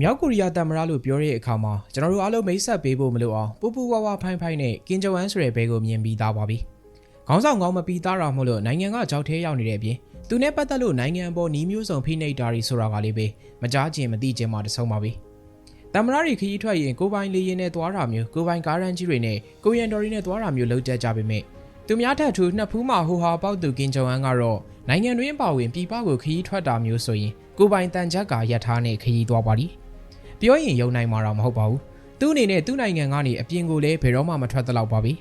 မြောက်ကိုရီးယားတမရလို့ပြောတဲ့အခါမှာကျွန်တော်တို့အားလုံးမိတ်ဆက်ပေးဖို့မလိုအောင်ပူပူဝါဝါဖိုင်းဖိုင်းနဲ့ကင်ဂျဝမ်ဆိုတဲ့ဘဲကိုမြင်ပြီးသားပါပြီ။ခေါင်းဆောင်ကောင်းမပြီးသားတာမို့လို့နိုင်ငံကကြောက်သေးရောက်နေတဲ့အပြင်သူနဲ့ပတ်သက်လို့နိုင်ငံပေါ်နီးမျိုးစုံဖိနှိပ်တာတွေဆိုတာကလေးပဲမကြားခြင်းမသိခြင်းမှတဆုံးပါပြီ။တမရတွေခရီးထွက်ရင်ကိုပိုင်လေးရင်နဲ့သွားတာမျိုးကိုပိုင်ကားရန်ကြီးတွေနဲ့ကိုရန်တော်တွေနဲ့သွားတာမျိုးလုပ်တတ်ကြပေမဲ့သူများထက်ထူနှစ်ဖူးမှဟိုဟာပေါက်သူကင်ဂျဝမ်ကတော့နိုင်ငံတွင်းပါဝင်ပြည်ပကိုခရီးထွက်တာမျိုးဆိုရင်ကိုပိုင်တန်ချက်ကရထားနဲ့ခရီးသွားပါလိမ့်။ ပြောရင်ယုံနိုင်မှာတော့မဟုတ်ပါဘူးသူ့အနေနဲ့သူ့နိုင်ငံကနေအပြင်ကိုလည်းဘယ်တော့မှမထွက်တော့ပါဘူး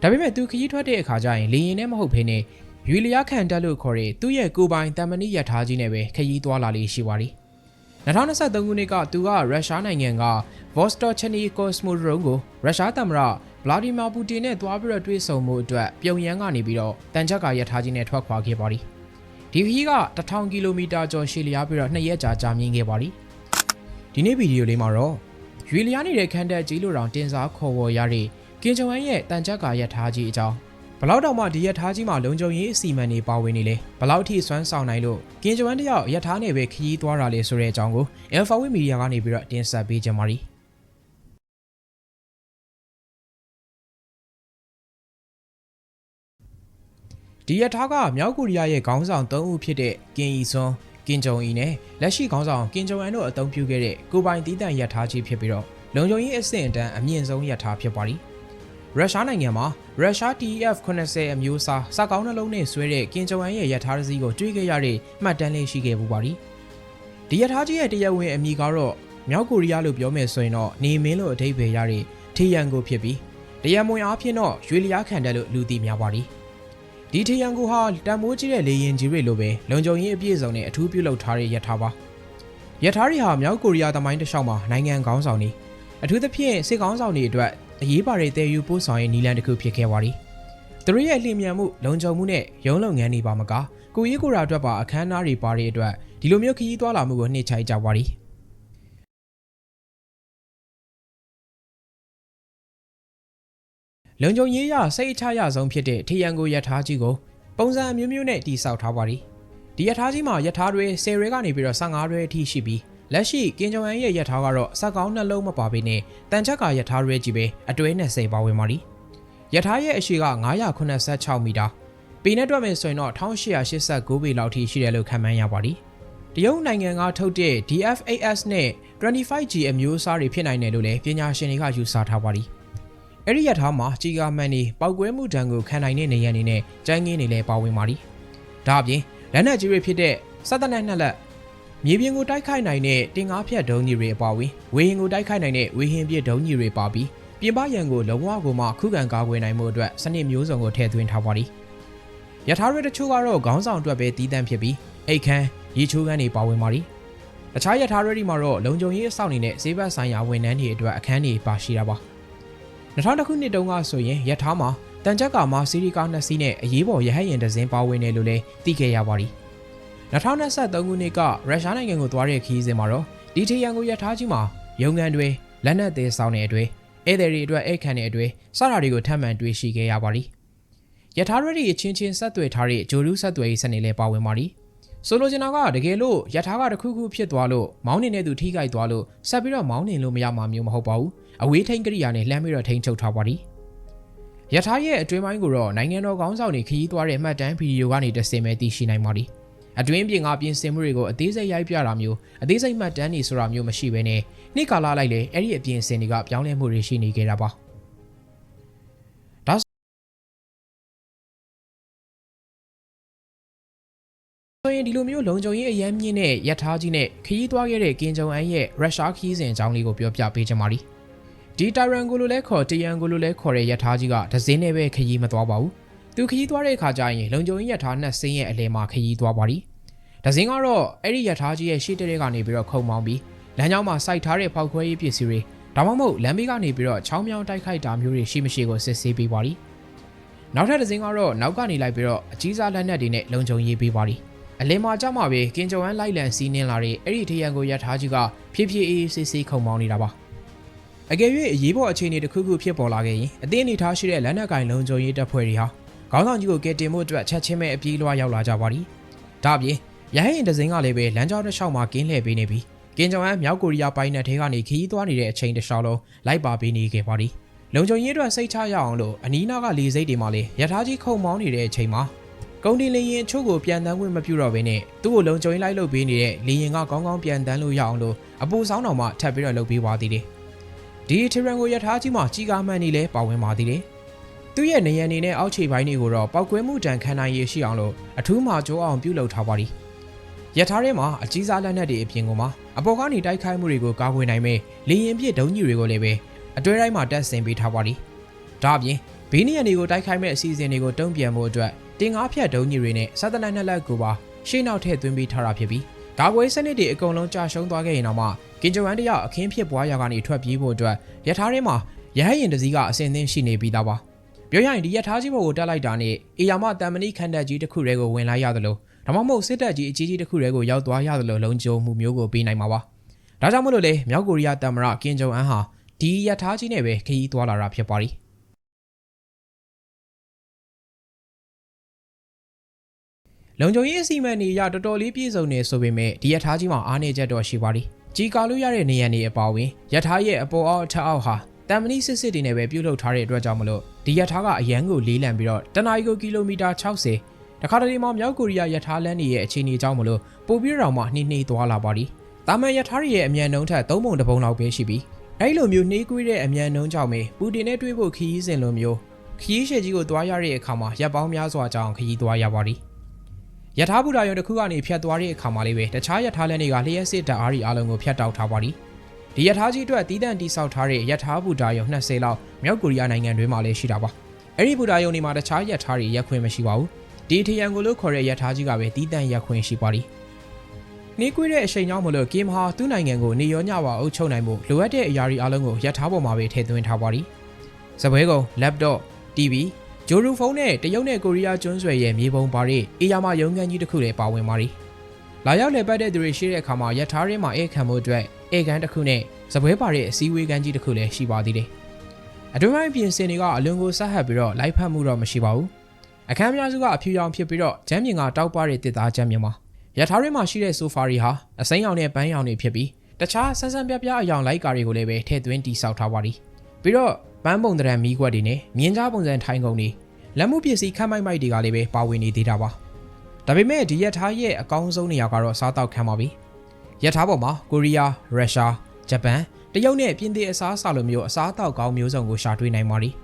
ဒါပေမဲ့သူခရီးထွက်တဲ့အခါကျရင်လေရင်နဲ့မဟုတ်ဘဲနဲ့ရွေလျားခံတက်လို့ခေါ်တဲ့သူ့ရဲ့ကိုယ်ပိုင်တမန်နီရထားကြီးနဲ့ပဲခရီးသွားလာလေးရှိပါလိ2023ခုနှစ်ကသူကရုရှားနိုင်ငံက Vostochny Cosmodrome ကိုရုရှားသမ္မတဗလာဒီမာပူတင်နဲ့တွားပြီးတော့တွေ့ဆုံမှုအတွက်ပြုံယမ်းကနေပြီးတော့တန်ချက်ကရထားကြီးနဲ့ထွက်ခွာခဲ့ပါလိဒီခရီးက1000ကီလိုမီတာကျော်ရှည်လျားပြီးတော့2ရက်ကြာကြာမြင့်ခဲ့ပါလိ ဒီနေ့ဗီဒီယိုလေးမှာတော့ရွေလျားနေတဲ့ခန်းတက်ကြီးလိုတောင်တင်စားခေါ်ဝေါ်ရတဲ့ကင်ဂျဝမ်ရဲ့တန်ချက်ကာရထားကြီးအကြောင်းဘလောက်တောင်မှဒီရထားကြီးမှာလုံခြုံရေးအစီအမံတွေပါဝင်နေလေဘလောက်ထိစွမ်းဆောင်နိုင်လို့ကင်ဂျဝမ်တယောက်ရထားနဲ့ပဲခရီးသွားတာလေဆိုတဲ့အကြောင်းကို Alpha Wave Media ကနေပြီးတော့တင်ဆက်ပေးကြပါရီဒီရထားကမြောက်ကိုရီးယားရဲ့ခေါင်းဆောင်၃ဦးဖြစ်တဲ့ကင်အီဆွန် ကင်ဂျုံအီနဲ့လက်ရှိခေါင်းဆောင်ကင်ဂျုံအန်တို့အသုံးပြုခဲ့တဲ့ကိုပိုင်တီးတန့်ရထားကြီးဖြစ်ပြီးတော့လုံခြုံရေးအဆင့်အတန်းအမြင့်ဆုံးရထားဖြစ်ပါသည်ရုရှားနိုင်ငံမှာရုရှား TF 80အမျိုးအစားစကောင်းနှလုံးနဲ့ဆွဲတဲ့ကင်ဂျုံအန်ရဲ့ရထားတစ်စီးကိုတွေ့ခဲ့ရတဲ့မှတ်တမ်းလေးရှိခဲ့ပူပါသည်ဒီရထားကြီးရဲ့တရားဝင်အမည်ကတော့မြောက်ကိုရီးယားလို့ပြောမယ်ဆိုရင်တော့နေမင်းလို့အဓိပ္ပာယ်ရတဲ့ထေယန်ကိုဖြစ်ပြီးတရားမဝင်အားဖြင့်တော့ရွေလျားခံတယ်လို့လူသိများပါသည် ဒီထရန်ကိုဟာတန်မိုးကြီးတဲ့လေရင်ကြီးတွေလိုပဲလုံခြုံရေးအပြည့်စုံနဲ့အထူးပြုလုပ်ထားတဲ့ရထားပါရထားတွေဟာမြောက်ကိုရီးယားသမိုင်းတစ်လျှောက်မှာနိုင်ငံခေါင်းဆောင်တွေအထူးသဖြင့်စစ်ခေါင်းဆောင်တွေအတွက်အရေးပါတဲ့တည်ယူပို့ဆောင်ရေးနည်းလမ်းတစ်ခုဖြစ်ခဲ့ပါသည်သူတို့ရဲ့လျင်မြန်မှုလုံခြုံမှုနဲ့ရုံးလုပ်ငန်းတွေပါမကကိုကြီးကိုရာအတွက်ပါအခမ်းအနားတွေပါတဲ့အတွက်ဒီလိုမျိုးခရီးသွားလာမှုကိုနှိမ့်ချိုက်ကြပါသည် လုံခြုံရေးရစိတ်အချရဆုံးဖြစ်တဲ့ထရန်ကိုရထားကြီးကိုပုံစံအမျိုးမျိုးနဲ့တိစောက်ထားပါသည်ဒီရထားကြီးမှာရထားတွေ10ရဲကနေပြီးတော့15ရဲအထိရှိပြီးလက်ရှိကင်ဂျဝမ်ရဲ့ရထားကတော့စက်ကောင်းနှလုံးမပါဘဲနဲ့တန်ချက်ကရထားရဲကြီးပဲအတွဲ20ပါဝင်ပါသည်ရထားရဲ့အရှိက986မီတာပေနဲ့တွက်မယ်ဆိုရင်တော့1889ပေလောက်ထိရှိတယ်လို့ခန့်မှန်းရပါသည်တရုတ်နိုင်ငံကထုတ်တဲ့ DFAS နဲ့ 25G အမျိုးအစားတွေဖြစ်နိုင်တယ်လို့လည်းပညာရှင်တွေကယူဆထားပါသည် အဲ့ဒီရထားမှာကြီးကားမှန်နေပောက်ကွဲမှုဒဏ်ကိုခံနိုင်တဲ့နေရအနေနဲ့ကျန်းငင်းနေလဲပါဝင်ပါသည်။ဒါအပြင်လက်နက်ကြီးတွေဖြစ်တဲ့စက်တနက်နှစ်လက်မြေပြင်ကိုတိုက်ခိုက်နိုင်တဲ့တင်ကားဖြတ်ဒုံးကြီးတွေအပါအဝင်ဝေဟင်ကိုတိုက်ခိုက်နိုင်တဲ့ဝေဟင်ပြစ်ဒုံးကြီးတွေပါပြီးပြင်ပရန်ကိုလုံးဝကိုမှခုခံကာကွယ်နိုင်မှုအတွက်စနစ်မျိုးစုံကိုထည့်သွင်းထားပါသည်။ရထားတွေတချို့ကတော့ခေါင်းဆောင်အတွက်ပဲတီးတန့်ဖြစ်ပြီးအိတ်ခမ်းရေချိုးခန်းတွေပါဝင်ပါသည်။တခြားရထားတွေမှာတော့လုံခြုံရေးအဆောက်အအုံနဲ့ဈေးဘက်ဆိုင်ရာဝန်ထမ်းတွေအတွက်အခန်းတွေပါရှိတာပါ။ 2000ခုနှစ်တုန်းကဆိုရင်ရထားမှာတန်ချက်ကမာစီရီကာနှစ်စီးနဲ့အရေးပေါ်ရဟတ်ယာဉ်တစ်စင်းပါဝင်တယ်လို့လည်းသိခဲ့ရပါသည်2023ခုနှစ်ကရုရှားနိုင်ငံကိုသွားတဲ့ခရီးစဉ်မှာတော့ဒီထရန်ကိုရထားကြီးမှာရုံငန်းတွေလက်နက်သေးဆောင်တဲ့အတွေ့ဧည့်သည်တွေအတွက်အိတ်ခံတဲ့အတွေ့စတာတွေကိုထပ်မံတွေ့ရှိခဲ့ရပါသည်ရထားရည်အချင်းချင်းဆက်သွယ်ထားတဲ့ဂျိုလူးဆက်သွယ်ရေးစနစ်လည်းပါဝင်ပါသည် ဆိုလိုချင်တာကတကယ်လို့ရထားကတစ်ခုခုဖြစ်သွားလို့မောင်းနေတဲ့သူထိခိုက်သွားလို့ဆက်ပြီးတော့မောင်းနေလို့မရမှာမျိုးမဟုတ်ပါဘူးအဝေးထိန်ကရိယာနဲ့လှမ်းပြီးတော့ထိန်ချုပ်ထားပါသည်ရထားရဲ့အတွင်းပိုင်းကိုတော့နိုင်ငံတော်ကောင်းဆောင်တွေခရီးသွားတဲ့မှတ်တမ်းဗီဒီယိုကနေတဆင်မဲ့သိရှိနိုင်ပါသည်အတွင်းပြင်ကပြင်ဆင်မှုတွေကိုအသေးစိတ်ရိုက်ပြတာမျိုးအသေးစိတ်မှတ်တမ်းတွေဆိုတာမျိုးမရှိဘဲနဲ့နေ့ကာလလိုက်လေအဲ့ဒီအပြင်ဆင်တွေကပြောင်းလဲမှုတွေရှိနေကြတာပါ ရင်ဒီလိုမျိုးလုံခြုံရေးအရန်မြင့်တဲ့ရထားကြီးနဲ့ခရီးသွားခဲ့တဲ့ကင်ဂျုံအန်ရဲ့ရုရှားခရီးစဉ်အကြောင်းလေးကိုပြောပြပေးချင်ပါသည်ဒီတာရန်ကိုလိုလဲခေါ်တရန်ကိုလိုလဲခေါ်တဲ့ရထားကြီးကဒဇင်းနဲ့ပဲခရီးမသွားပါဘူးသူခရီးသွားတဲ့အခါကျရင်လုံခြုံရေးရထားနှစ်စင်းရဲ့အလဲမှာခရီးသွားပါသည်ဒဇင်းကတော့အဲ့ဒီရထားကြီးရဲ့ရှေ့တဲတဲကနေပြီးတော့ခုံမောင်းပြီးလမ်းကြောင်းမှာစိုက်ထားတဲ့ဖောက်ခွဲရေးပစ္စည်းတွေဒါမှမဟုတ်လမ်းဘေးကနေပြီးတော့ချောင်းမြောင်းတိုက်ခိုက်တာမျိုးတွေရှိမရှိကိုစစ်ဆေးပေးပါသည်နောက်ထပ်ဒဇင်းကတော့နောက်ကနေလိုက်ပြီးတော့အကြီးစားလက်နက်တွေနဲ့လုံခြုံရေးပေးပါသည် အလင်းမှာကြမှာပဲကင်ဂျွမ်လိုက်လံစီးနင်းလာတဲ့အဲ့ဒီထရန်ကိုရထားကြီးကဖြည်းဖြည်းအေးဆေးဆေးခုံမောင်းနေတာပါအကယ်၍အရေးပေါ်အခြေအနေတစ်ခုခုဖြစ်ပေါ်လာခဲ့ရင်အသင်းအနေထားရှိတဲ့လက်နက်ကင်လုံခြုံရေးတပ်ဖွဲ့တွေဟာခေါင်းဆောင်ကြီးကိုကယ်တင်ဖို့အတွက်ချက်ချင်းပဲအပြေးလွှားရောက်လာကြပါသည်ဒါ့အပြင်ရဟရင်ဒဇင်းကလည်းပဲလမ်းကြောင်းတစ်လျှောက်မှာကင်းလှည့်ပေးနေပြီးကင်ဂျုံအန်မြောက်ကိုရီးယားပိုင်းနယ်ထဲကနေခရီးသွားနေတဲ့အချိန်တစ်လျှောက်လုံးလိုက်ပါပေးနေခဲ့ပါသည်လုံခြုံရေးအတွက်စိတ်ချရအောင်လို့အနီးနားကလေစိတ်တွေမှာလေရထားကြီးခုံမောင်းနေတဲ့အချိန်မှာ ကုန်တင်လေရင်အချို့ကိုပြန်တန်းခွင့်မပြုတော့ဘဲနဲ့သူ့ကိုလုံခြုံရေးလိုက်လုပ်ပေးနေတဲ့လေရင်ကကောင်းကောင်းပြန်တန်းလို့ရအောင်လို့အပူဆောင်တော်မှထပ်ပြီးတော့လုပ်ပေးပါသေးတယ်ဒီထရန်ကိုရထားကြီးမှာကြီးကားမှန်နေလဲပါဝင်ပါသေးတယ်သူ့ရဲ့နေရန်နေနဲ့အောက်ခြေပိုင်းတွေကိုတော့ပောက်ကွဲမှုတံခံနိုင်ရရှိအောင်လို့အထူးမှကြိုးအောင်ပြုလုပ်ထားပါသည်ရထားထဲမှာအကြီးစားလက်နက်တွေအပြင်ကမှာအပေါ်ကနေတိုက်ခိုက်မှုတွေကိုကာကွယ်နိုင်မဲ့လေရင်ပြစ်ဒုံးကြီးတွေကိုလည်းပဲအတွဲတိုင်းမှာတက်ဆင်ပေးထားပါသည်ဒါအပြင်ဘေးနီယန်တွေကိုတိုက်ခိုက်မဲ့အစီအစဉ်တွေကိုတုံ့ပြန်ဖို့အတွက် တင်ငါးဖြတ်ဒုံးကြီးတွေနဲ့စက်တလိုက်နှစ်လက်ကိုပါရှေ့နောက်ထည့်သွင်းပေးထားတာဖြစ်ပြီးကာကွယ်စနစ်တွေအကုန်လုံးကြာရှုံးသွားခဲ့ရင်တော့မှကင်ဂျဝမ်တရအခင်းဖြစ်ပွားရာကနေထွက်ပြေးဖို့အတွက်ရထားထဲမှာရဟရင်တစည်းကအစင်သင်းရှိနေပြီးသားပါပြောရရင်ဒီရထားကြီးဘုတ်ကိုတက်လိုက်တာနဲ့အေယာမတမ်မဏိခန္ဓာကြီးတစ်ခုတည်းကိုဝင်လိုက်ရသလိုဒါမှမဟုတ်စစ်တပ်ကြီးအကြီးကြီးတစ်ခုတည်းကိုရောက်သွားရသလိုလုံခြုံမှုမျိုးကိုပေးနိုင်မှာပါဒါကြောင့်မလို့လေမြောက်ကိုရီးယားတမ်မရကင်ဂျုံအန်ဟာဒီရထားကြီးနဲ့ပဲခရီးသွားလာတာဖြစ်ပါသ လုံခြုံရေးအစီအမံတွေအရတော်တော်လေးပြည့်စုံနေဆိုပေမဲ့ဒီရထားကြီးမှာအားနည်းချက်တော့ရှိပါသည်ကြီးကာလို့ရတဲ့နေရန်တွေအပါအဝင်ရထားရဲ့အပေါ်အောက်အထက်အောက်ဟာတမ်မဏိစစ်စစ်တွေနဲ့ပဲပြုတ်လုထားတဲ့အတွက်ကြောင့်မလို့ဒီရထားကအရန်ကိုလေးလံပြီးတော့တနအီကိုကီလိုမီတာ60တခါတလေမှမြောက်ကိုရီးယားရထားလမ်းတွေရဲ့အခြေအနေကြောင့်မလို့ပိုပြီးတော့မှနှိမ့်နှိမ့်သွားလာပါသည်တာမန်ရထားတွေရဲ့အမြန်နှုန်းထက်၃ပုံတစ်ပုံလောက်ပဲရှိပြီးအဲ့လိုမျိုးနှေးကွေးတဲ့အမြန်နှုန်းကြောင့်ပဲပူတင်နဲ့တွေ့ဖို့ခရီးစဉ်လိုမျိုးခရီးရှည်ကြီးကိုသွားရတဲ့အခါမှာရပ်ပေါင်းများစွာကြောင်းခရီးသွားရပါသည် ရထားဘူတာရုံတစ်ခုကနေဖြတ်သွားတဲ့အခါမှာလေးပဲတခြားရထားလမ်းတွေကလျှက်စစ်ဓာတ်အားတွေအားလုံးကိုဖြတ်တောက်ထားပါသည်ဒီရထားကြီးအတွက်တီးတန့်တိဆောက်ထားတဲ့ရထားဘူတာရုံ20လောက်မြောက်ကိုရီးယားနိုင်ငံတွင်းမှာလည်းရှိတာပါအဲ့ဒီဘူတာရုံတွေမှာတခြားရထားတွေရက်ခွင့်မရှိပါဘူးဒီထရန်ကိုလို့ခေါ်တဲ့ရထားကြီးကပဲတီးတန့်ရက်ခွင့်ရှိပါသည်နေကွေးတဲ့အချိန်ကြောင့်မလို့ကင်မဟာသူ့နိုင်ငံကိုနေရောညပါအုပ်ချုပ်နိုင်မှုလိုအပ်တဲ့အရာတွေအားလုံးကိုရထားပေါ်မှာပဲထည့်သွင်းထားပါသည်စပွဲကုံ laptop TV ဂျိုရူဖုန်းနဲ့တရုတ်နဲ့ကိုရီးယားကျွန်းဆွယ်ရဲ့မြေပုံပါတဲ့အေယာမရုံးခန်းကြီးတစ်ခုလည်းပါဝင်ပါသည်လာရောက်လည်ပတ်တဲ့သူတွေရှိတဲ့အခါမှာရထားရင်းမှာဧခံမှုအတွက်ဧကန်တစ်ခုနဲ့စပွဲပါတဲ့အစည်းအဝေးခန်းကြီးတစ်ခုလည်းရှိပါသေးတယ်အတွင်းပိုင်းပြင်စင်တွေကအလွန်ကိုဆက်ဟပ်ပြီးတော့လိုက်ဖက်မှုတော့မရှိပါဘူးအခန်းများစုကအဖြူရောင်ဖြစ်ပြီးတော့ဂျမ်းမြင်ကတောက်ပတဲ့တစ်သားဂျမ်းမြင်ပါရထားရင်းမှာရှိတဲ့ဆိုဖာတွေဟာအစိမ်းရောင်နဲ့ပန်းရောင်တွေဖြစ်ပြီးတခြားဆန်းဆန်းပြပြအယောင်လိုက်ကာတွေကိုလည်းပဲထည့်သွင်းတိဆောက်ထားပါသည်ပြီးတော့ ပန်းပုံတရံမီးခွက်တွေနဲ့မြင်းကြားပုံစံထိုင်ကုန်တွေလက်မှုပစ္စည်းခန့်မိုက်မိုက်တွေကလည်းပဲပါဝင်နေသေးတာပါဒါပေမဲ့ဒီရထားရဲ့အကောင်းဆုံးနေရာကတော့စားတောက်ခံပါပြီရထားပေါ်မှာကိုရီးယားရုရှားဂျပန်တရုတ်နဲ့ပြင်သစ်အစားအစာလိုမျိုးအစားအသောက်ကောင်းမျိုးစုံကိုရှာတွေ့နိုင်ပါသည်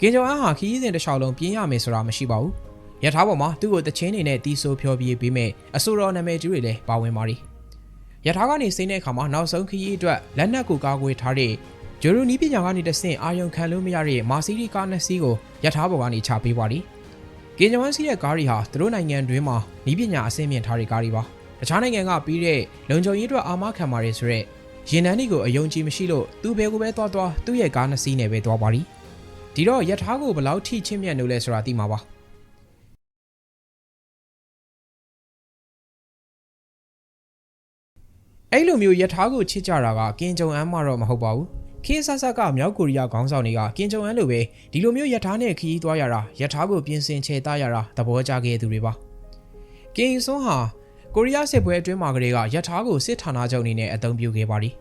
ကင်ဂျုံအန်ဟာခီးစဉ်တစ်လျှောက်လုံးပြင်းရမယ်ဆိုတာမရှိပါဘူးရထားပေါ်မှာသူ့ကိုတချင်းနေနဲ့တီးဆိုးဖြောပြပေးမဲ့အဆိုတော်နာမည်ကြီးတွေလည်းပါဝင်ပါသည်ရထားကနေဆင်းတဲ့အခါမှာနောက်ဆုံးခရီးအတွက်လက်နက်ကိုကာကွယ်ထားတဲ့ ဂျိုရူနီးပညာကနေတဆင့်အာယုံခံလို့မရတဲ့မာစီရီကားနှစ်စီးကိုရထားပေါ်ကနေချပေးပါသည်ကင်ဂျဝမ်စီရဲ့ကားတွေဟာသူတို့နိုင်ငံတွင်းမှာနီးပညာအဆင့်မြင့်ထားတဲ့ကားတွေပါတခြားနိုင်ငံကပြီးတဲ့လုံခြုံရေးအတွက်အာမခံပါတယ်ဆိုတော့ရင်နန်းတွေကိုအယုံကြည်မရှိလို့သူ့ဘဲကိုပဲသွားသွားသူ့ရဲ့ကားနှစ်စီးနဲ့ပဲသွားပါသည်ဒီတော့ရထားကိုဘယ်လောက်ထိချင်းမြတ်လို့လဲဆိုတာသိမှာပါအဲ့လိုမျိုးယထာကိုချစ်ကြတာကကင်ဂျုံအန်မှတော့မဟုတ်ပါဘူး ခေဆဆကမြောက်ကိုရီးယားခေါင်းဆောင်တွေကကင်ဂျုံအန်လိုပဲဒီလိုမျိုးယထာနဲ့ခရီးသွားရတာယထာကိုပြင်ဆင်ချေတာရတာသဘောကျခဲ့သူတွေပါကင်ဆွန်းဟာကိုရီးယားစစ်ပွဲအတွင်းမှာကလေးကယထာကိုစစ်ဌာနချုပ်အနေနဲ့အသုံးပြုခဲ့ပါသည်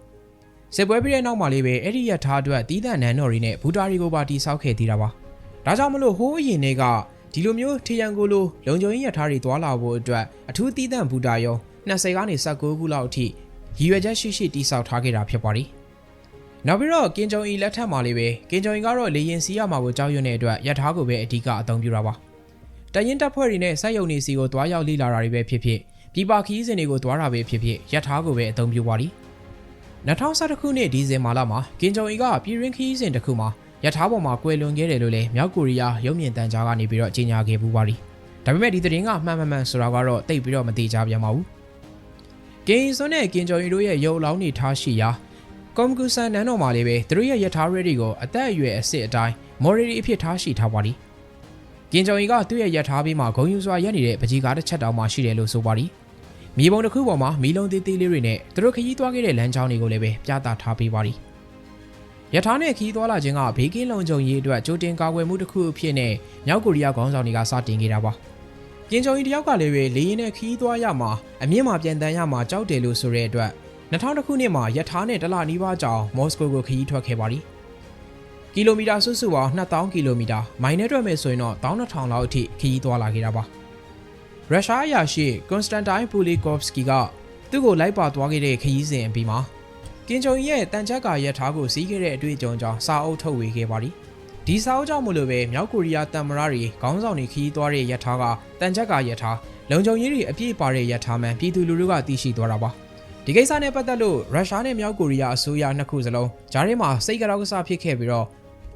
စစ်ပွဲပြီးတဲ့နောက်မှာလေးပဲအဲ့ဒီယထာအတွက်တီးသန့်နန်းတော်တွေနဲ့ဘူတာတွေကိုပါတိစောက်ခဲ့သေးတာပါဒါကြောင့်မလို့ဟိုးအရင်တွေကဒီလိုမျိုးထီရန်ကိုလိုလုံခြုံရေးယထာတွေတွာလာဖို့အတွက်အထူးတီးသန့်ဘူတာရော20ကနေ19ခုလောက်အထိရည်ရွယ်ချက်ရှိရှိတိစောက်ထားခဲ့တာဖြစ်ပါတယ်။ နောက်ပြီးတော့ကင်ဂျုံအီလက်ထက်မှာလေးပဲကင်ဂျုံအီကတော့လေရင်စီရမှာကိုကြောက်ရွံ့တဲ့အတွက်ရထားကိုပဲအဓိကအသုံးပြုတာပါ။တရင်တပ်ဖွဲ့တွေနဲ့စိုက်ရုံနေစီကိုတွားရောက်လေ့လာတာတွေပဲဖြစ်ဖြစ်ပြည်ပခီးစဉ်တွေကိုတွားတာပဲဖြစ်ဖြစ်ရထားကိုပဲအသုံးပြုပါသည်။2011ခုနှစ်ဒီဇင်ဘာလမှာကင်ဂျုံအီကပြည်ရင်းခီးစဉ်တစ်ခုမှာရထားပေါ်မှာကွယ်လွန်ခဲ့တယ်လို့လည်းမြောက်ကိုရီးယားရုပ်မြင်သံကြားကနေပြီးတော့ကြေညာခဲ့ပူပါသည်။ဒါပေမဲ့ဒီသတင်းကမှန်မှန်မှန်ဆိုတာကတော့တိတ်ပြီးတော့မတိကျပြန်ပါဘူး။ကင်စွန်းနဲ့ကင်ဂျုံရီတို့ရဲ့ရုပ်အလောင်းတွေထားရှိရာ ကွန်ကူဆန်နန်းတော်မှာလေးပဲသူတို့ရဲ့ယထာရဲတွေကိုအသက်အရွယ်အစ်စ်အတိုင်းမော်ရီရီအဖြစ်ထားရှိထားပါသည်ကင်ဂျုံရီကသူ့ရဲ့ယထာဘေးမှာဂုံယူစွာရက်နေတဲ့ပကြီးကားတစ်ချက်တောင်မှရှိတယ်လို့ဆိုပါသည်မြေပုံတစ်ခုပေါ်မှာမီးလုံးသေးသေးလေးတွေနဲ့သူတို့ခရီးသွားခဲ့တဲ့လမ်းကြောင်းတွေကိုလည်းပဲပြသထားပေးပါသည်ယထာနဲ့ခီးသွားလာခြင်းကဘေးကင်းလုံခြုံရေးအတွက်ကြိုတင်ကာကွယ်မှုတစ်ခုအဖြစ်နဲ့မြောက်ကိုရီးယားခေါင်းဆောင်တွေကစတင်ခဲ့တာပါ။ကင်ဂျုံကြီးတယောက်ကလည်းပဲလေရင်နဲ့ခီးသွားရမှာအမြင့်မှာပြန်တန်းရမှာကြောက်တယ်လို့ဆိုတဲ့အတွက် 2000ခုနှစ်မှာယထာနဲ့တလနီးပါးကြောင်မော်စကိုကိုခရီးထွက်ခဲ့ပါသည်ကီလိုမီတာစုစုပေါင်း2000ကီလိုမီတာမိုင်နဲ့တွက်မယ်ဆိုရင်တော့12000လောက်အထိခရီးသွားလာခဲ့တာပါရုရှားအရာရှိကွန်စတန်တိုင်းပူလီကော့ဖ်စကီကသူ့ကိုလိုက်ပါသွားခဲ့တဲ့ခရီးစဉ်အပြီးမှာကင်ဂျုံရဲ့တန်ချက်ကာယထာကိုစီးခဲ့တဲ့အတွေ့အကြုံကြောင့်စာအုပ်ထုတ်ဝေခဲ့ပါသည်ဒီစာအုပ်ကြောင့်မလို့ပဲမြောက်ကိုရီးယားတမ်မရတွေခေါင်းဆောင်တွေခရီးသွားတဲ့ယထာကတန်ချက်ကာယထာလုံခြုံရေးတွေအပြည့်ပါတဲ့ယထာမှန်ပြည်သူလူထုကသိရှိသွားတာပါ ဒီကိစ္စနဲ့ပတ်သက်လို့ရုရှားနဲ့မြောက်ကိုရီးယားအစိုးရနှစ်ခုစလုံးဂျားထဲမှာစိတ်ကြောက်ကစားဖြစ်ခဲ့ပြီးတော့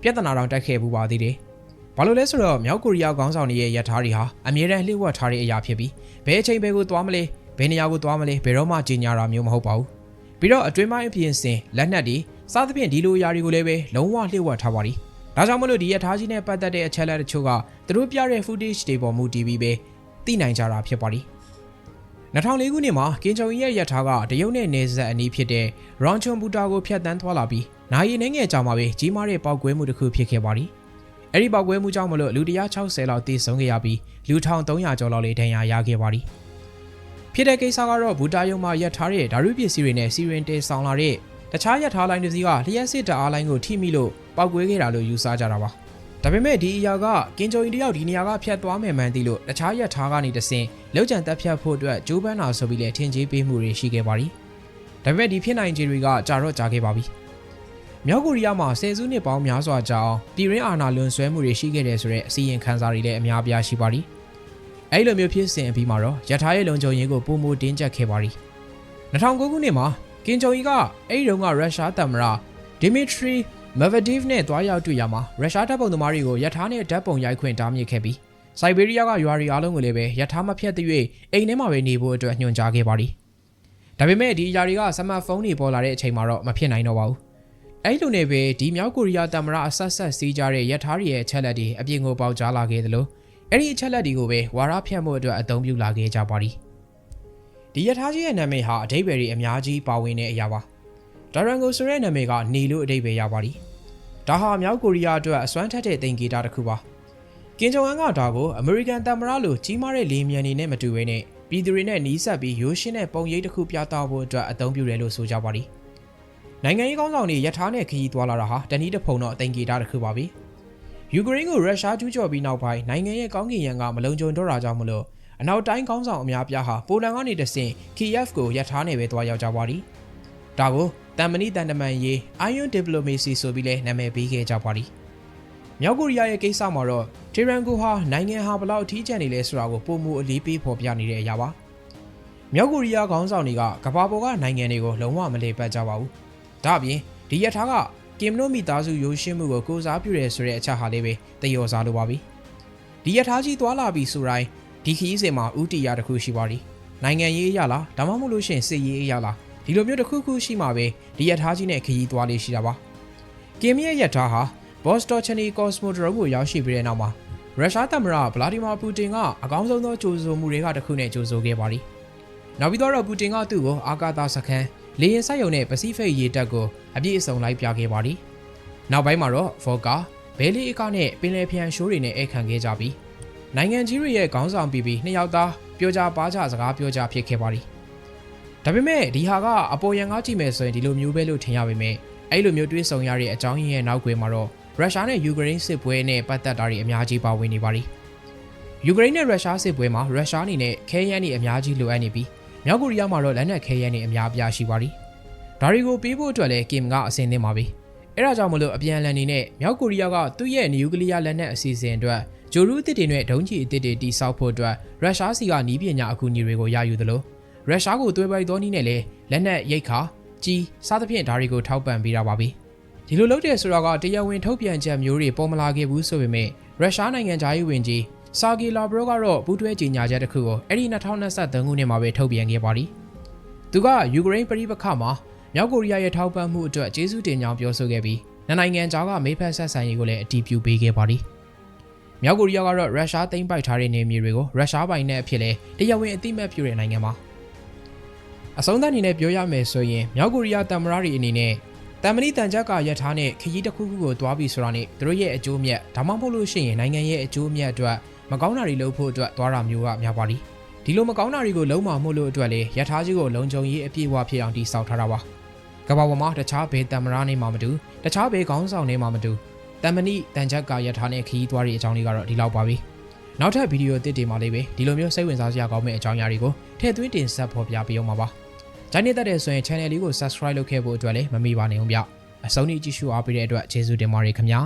ပြဿနာတောင်တက်ခဲ့ပူပါသေးတယ်။ဘာလို့လဲဆိုတော့မြောက်ကိုရီးယားခေါင်းဆောင်တွေရဲ့ရထားတွေဟာအမြဲတမ်းလှည့်ဝက်ထားတဲ့အရာဖြစ်ပြီးဘယ်အချိန်ဘယ်ကိုသွားမလဲဘယ်နေရာကိုသွားမလဲဘယ်တော့မှကြီးညာတာမျိုးမဟုတ်ပါဘူး။ပြီးတော့အတွင်းပိုင်းအပြင်စင်လက်နက်တွေစားသဖြင့်ဒီလိုအရာတွေကိုလည်းပဲလုံးဝလှည့်ဝက်ထားပါလိမ့်။ဒါကြောင့်မလို့ဒီရထားကြီးနဲ့ပတ်သက်တဲ့အချက်အလက်တချို့ကသူတို့ပြတဲ့ footage တွေပေါ်မူတည်ပြီးပဲသိနိုင်ကြတာဖြစ်ပါလိမ့်။ 2004ခုနှစ်မှာကင်ဂျုံရဲ့ရထားကတရုတ်နဲ့နေဆက်အနီးဖြစ်တဲ့ရွန်ချွန်ဘူတာကိုဖျက်ဆီးသွားလာပြီးနိုင်ရီနှငယ်ကြာမှာပဲကြီးမားတဲ့ပောက်ကွဲမှုတစ်ခုဖြစ်ခဲ့ပါသည်။အဲ့ဒီပောက်ကွဲမှုကြောင့်မလို့လူ160လောက်သေဆုံးခဲ့ရပြီးလူ1300ကျော်လောက်လည်းဒဏ်ရာရခဲ့ပါသည်။ဖြစ်တဲ့ကိစ္စကတော့ဘူတာယုံမှာရထားတဲ့ဓာတုပစ္စည်းတွေနဲ့စီရင်တေဆောင်လာတဲ့တခြားရထားလိုင်းတစ်စီးကလျှက်စစ်တအားလိုင်းကိုထိမိလို့ပောက်ကွဲခဲ့တာလို့ယူဆကြတာပါ။ ဒါပေမဲ့ဒီအရာကကင်ဂျိုအင်တယောက်ဒီနေရာကဖျက်သွားမယ်မှန်းသိလို့တခြားရက်ထားကနေတဆင်လောက်ကျန်တက်ဖြတ်ဖို့အတွက်ဂျိုးပန်းနာဆိုပြီးလဲထင်ကြီးပေးမှုတွေရှိခဲ့ပါသည်။ဒါပေမဲ့ဒီဖြစ်နိုင်ခြေတွေကကြာတော့ကြာခဲ့ပါပြီ။မြောက်ကိုရီးယားမှာဆယ်စုနှစ်ပေါင်းများစွာကြာအောင်ပြည်ရင်းအာဏာလွန်ဆွဲမှုတွေရှိခဲ့တယ်ဆိုတဲ့အစည်းအဝေးခန်းစာတွေလည်းအများအပြားရှိပါသည်။အဲဒီလိုမျိုးဖြစ်စဉ်အပြီးမှာတော့ရထားရဲ့လုံခြုံရေးကိုပုံမတင်းကျပ်ခဲ့ပါသည်။2009ခုနှစ်မှာကင်ဂျုံအီကအဲဒီတုန်းကရုရှားသမ္မတဒီမီထရီ မဗဒီဗ်နဲ့တွားရောက်တွေ့ရမှာရုရှားတပ်ပုံသမားတွေကိုရထားနဲ့ဓာတ်ပုံရိုက်ခွင့်တားမြစ်ခဲ့ပြီးစိုက်ဘေးရီးယားကရွာတွေအားလုံးကိုလည်းပဲရထားမဖြတ်သရွေ့အိမ်ထဲမှာပဲနေဖို့အတွက်ညွှန်ကြားခဲ့ပါသည်။ဒါပေမဲ့ဒီအရာတွေကစမတ်ဖုန်းတွေပေါ်လာတဲ့အချိန်မှာတော့မဖြစ်နိုင်တော့ပါဘူး။အဲဒီလိုနဲ့ပဲဒီမြောက်ကိုရီးယားတမရအဆက်ဆက်စီးကြတဲ့ရထားတွေရဲ့အချက်လက်တွေအပြင်ကိုပေါက်ကြားလာခဲ့သလိုအဲ့ဒီအချက်လက်တွေကိုပဲဝါရဖြန့်မှုအတွက်အသုံးပြုလာခဲ့ကြပါသည်။ဒီရထားကြီးရဲ့နာမည်ဟာအဓိပ္ပာယ်တွေအများကြီးပါဝင်တဲ့အရာပါ။ ဒါရန်ဂိုဆိုတဲ့နာမည်ကနေလို့အဓိပ္ပာယ်ရပါသည်။ဒါဟာမြောက်ကိုရီးယားအတွက်အစွမ်းထက်တဲ့သင်္ကေတတစ်ခုပါကင်ဂျုံအန်ကဒါကိုအမေရိကန်တမ်မရလိုကြီးမားတဲ့လေမြန်နေနဲ့မတူဘဲနဲ့ပြည်သူတွေနဲ့နီးစပ်ပြီးရိုးရှင်းတဲ့ပုံရိပ်တစ်ခုပြသဖို့အတွက်အသုံးပြုတယ်လို့ဆိုကြပါသည်နိုင်ငံရေးကောင်းဆောင်တွေယထာနဲ့ခရီးသွားလာတာဟာတနည်းတစ်ဖုံတော့အသင်္ကေတတစ်ခုပါပဲယူကရိန်းကိုရုရှားကျူးကျော်ပြီးနောက်ပိုင်းနိုင်ငံရဲ့ကောင်းကင်ယံကမလုံခြုံတော့တာကြောင့်မလို့အနောက်တိုင်းကောင်းဆောင်အများပြားဟာပိုလန်ကနေတဆင့် KF ကိုယထာနဲ့ပဲသွားရောက်ကြပါသည်ဒါကို တမ်မနီတန်တမန်ရေး Iron Diplomacy ဆိုပြီးလဲနာမည်ပေးခဲ့ကြပါသည်မြောက်ကိုရီးယားရဲ့ကိစ္စမှာတော့တီရန်ကိုဟာနိုင်ငံဟာဘလောက်အထီးကျန်နေလဲဆိုတာကိုပုံမူအလေးပေးဖော်ပြနေတဲ့အရာပါမြောက်ကိုရီးယားခေါင်းဆောင်တွေကကမ္ဘာပေါ်ကနိုင်ငံတွေကိုလုံးဝမလေပတ်ကြပါဘူးဒါအပြင်ဒီရထားကကင်မနိုမီသားစုရိုးရှင်းမှုကိုကိုစားပြုတယ်ဆိုတဲ့အချက်ဟာလေးပဲတယောစားလိုပါပြီဒီရထားကြီးသွားလာပြီးဆိုတိုင်းဒီခရီးစဉ်မှာဥတီယာတစ်ခုရှိပါသည်နိုင်ငံရေးအရလားဒါမှမဟုတ်လို့ရှိရင်စစ်ရေးအရလား ဒီလိုမျိုးတစ်ခုခုရှိမှပဲဒီရထားကြီးနဲ့ခရီးသွားလေးရှိတာပါကင်မရဲ့ရထားဟာဘော့စတော်ချနီကော့စမိုဒရုံကိုရောက်ရှိပြီးတဲ့နောက်မှာရုရှားသမ္မတဗလာဒီမာပူတင်ကအကောင်းဆုံးသောကြိုးဆိုမှုတွေကတစ်ခုနဲ့ကြိုးဆိုခဲ့ပါသည်နောက်ပြီးတော့ပူတင်ကသူ့ကိုအာကာသစခန်းလေယာဉ်ဆိုက်ရုံနဲ့ပစိဖိတ်ရေတပ်ကိုအပြည့်အစုံလိုက်ပြခဲ့ပါသည်နောက်ပိုင်းမှာတော့ဗော့ကာဘဲလီအကနဲ့ပင်လယ်ဖျံရှိုးတွေနဲ့အိတ်ခံခဲ့ကြပြီးနိုင်ငံကြီးတွေရဲ့ခေါင်းဆောင်ပြီးပြီးနှစ်ယောက်သားပြောကြပါကြစကားပြောကြဖြစ်ခဲ့ပါသည် ဒါပေမဲ့ဒီဟာကအပေါ်ယံကားကြည့်မယ်ဆိုရင်ဒီလိုမျိုးပဲလို့ထင်ရပေမဲ့အဲ့လိုမျိုးတွေးဆုံရတဲ့အကြောင်းရင်းရဲ့နောက်ွယ်မှာတော့ရုရှားနဲ့ယူကရိန်းစစ်ပွဲနဲ့ပတ်သက်တာတွေအများကြီးပါဝင်နေပါသည်ယူကရိန်းနဲ့ရုရှားစစ်ပွဲမှာရုရှားအနေနဲ့ခဲယမ်းတွေအများကြီးလိုအပ်နေပြီးမြောက်ကိုရီးယားမှာတော့လက်နက်ခဲယမ်းတွေအများအပြားရှိပါသည်ဒါတွေကိုပေးဖို့အတွက်လည်းကင်ကအဆင်သင့်ပါပြီအဲဒါကြောင့်မလို့အပြန်အလှန်နေနဲ့မြောက်ကိုရီးယားကသူ့ရဲ့နျူကလ িয়ার လက်နက်အစီအစဉ်အတွက်ဂျိုရူးအသစ်တွေနဲ့ဒုံးကျည်အသစ်တွေတိစောက်ဖို့အတွက်ရုရှားစီကနီးပညာအကူအညီတွေကိုရယူသလို ရုရှားကိုသွေးပိုက်သောနည်းနဲ့လည်းလက်နက်ရိတ်ခါကြီးစားသဖြင့်ဒါတွေကိုထောက်ပံ့ပေးတာပါပဲဒီလိုလုပ်တဲ့ဆိုတော့ကတရားဝင်ထုတ်ပြန်ချက်မျိုးတွေပေါ်မလာခဲ့ဘူးဆိုပေမဲ့ရုရှားနိုင်ငံသားရေးဝန်ကြီးဆာဂီလာဘရိုကတော့ပူးတွဲကြေညာချက်တစ်ခုကိုအဲ့ဒီ2023ခုနှစ်မှာပဲထုတ်ပြန်ခဲ့ပါသည်သူကယူကရိန်းပြည်ပခါမှာမြောက်ကိုရီးယားရဲ့ထောက်ပံ့မှုအတွက်ကျေးဇူးတင်ကြောင်းပြောဆိုခဲ့ပြီးနိုင်ငံကြားကမေးဖက်ဆက်ဆံရေးကိုလည်းအတည်ပြုပေးခဲ့ပါသည်မြောက်ကိုရီးယားကတော့ရုရှားသိမ်းပိုက်ထားတဲ့နေမြေတွေကိုရုရှားပိုင်နဲ့အဖြစ်လဲတရားဝင်အတိမတ်ပြုတဲ့နိုင်ငံပါ အဆုံးသတ်အနေနဲ့ပြောရမယ်ဆိုရင်မြောက်ကိုရီးယားတမ်မရာတွေအနေနဲ့တမ်မဏိတန်ကြပ်ကရထားနဲ့ခရီးတစ်ခုခုကိုတွားပြီးဆိုတာနဲ့သူတို့ရဲ့အကျိုးမြတ်ဒါမှမဟုတ်လို့ရှိရင်နိုင်ငံရဲ့အကျိုးမြတ်အတွက်မကောင်းတာတွေလုပ်ဖို့အတွက်တွားတာမျိုးကများပါလိဒီလိုမကောင်းတာတွေကိုလုံးဝမှုလို့အတွက်လေရထားကြီးကိုလုံခြုံရေးအပြည့်အဝဖြစ်အောင်တည်ဆောက်ထားတာပါကမ္ဘာပေါ်မှာတခြားဘေးတမရာနေမှာမတူတခြားဘေးကောင်းဆောင်နေမှာမတူတမဏိတန်ချက်ကရထားနဲ့ခီးသွားတဲ့အကြောင်းလေးကတော့ဒီလောက်ပါပဲနောက်ထပ်ဗီဒီယိုတစ်တွေမှာလေးပဲဒီလိုမျိုးစိတ်ဝင်စားစရာကောင်းမယ့်အကြောင်းအရာတွေကိုထည့်သွင်းတင်ဆက်ဖော်ပြပေးအောင်ပါပါ ဂျိုင်းနေတဲ့တဲ့ဆိုရင် channel လေးကို subscribe လုပ်ခဲ့ဖို့အတွက်လည်းမမေ့ပါနဲ့ဦးဗျအဆုံးထိကြည့်ရှုအားပေးတဲ့အတွက်ကျေးဇူးတင်ပါတယ်ခင်ဗျာ